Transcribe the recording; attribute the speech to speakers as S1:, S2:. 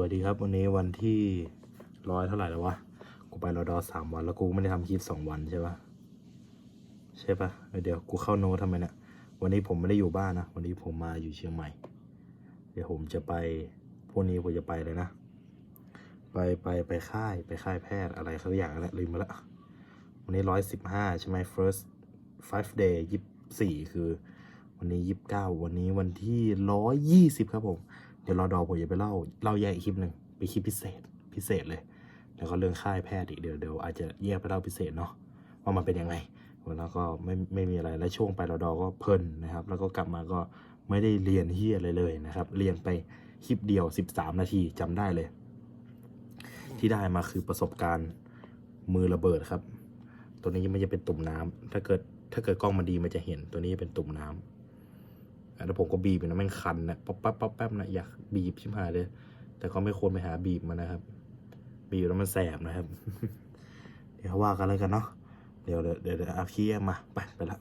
S1: วัสดีครับ วันนี้วันที่ร้อยเท่าไหร่แล้ววะ กูไปรอดอสามวันแล้วกูไม่ได้ทำคลิปสองวันใช่ปะใช่ปะเดี๋ยวกูเข้าโน้ตทำไมเนี่ยวันนี้ผมไม่ได้อยู่บ้านนะ วันนี้ผมมาอยู่เชียงใหม่ เดี๋ยวผมจะไปพรุ่งนี้ผมจะไปเลยนะ ไปไปไปค่ายไปค่ายแพทย์อะไรเขาอย่างแหละลืมมาละ วันนี้ร้อยสิบห้าใช่ไหม first five day ยี่สี่คือ วันนี้ยี่สิบเก้าวันนี้วันที่ร้อยยี่สิบครับผม เดี๋ยวรอดอผมจะไปเล่าเล่าแยกอีกคลิปหนึ่งไปนคลิปพิเศษพิเศษเลย แล้วก็เรื่องค่ายแพทย์อีกเดี๋ยวเดี๋ยวอาจจะแยกไปเล่าพิเศษเนาะว่ามันเป็นยังไงแล้วก็ไม่ไม่มีอะไรและช่วงไปรอดอก็เพลินนะครับ แล้วก็กลับมาก็ไม่ได้เรียนเฮียอะไรเลยนะครับ เรียนไปคลิปเดียว 13 นาทีจำได้เลย ที่ได้มาคือประสบการณ์มือระเบิดครับ ตัวนี้มันจะเป็นตุ่มน้ำถ้าเกิดถ้าเกิดกล้องมันดีมันจะเห็นตัวนี้เป็นตุ่มน้ำ แล้วผมก็บีบอยู่นะแม่งคันนะป๊อปป๊บป๊อปแป๊บนะอยากบีบชิบหายเลย แต่ก็ไม่ควรไปหาบีบมันนะครับ บีบแล้วมันแสบนะครับ เดี๋ยวว่ากันเลยกันเนาะเดี๋ยวเดี๋ยวเดี๋ยวอาขี้มาไปไปละ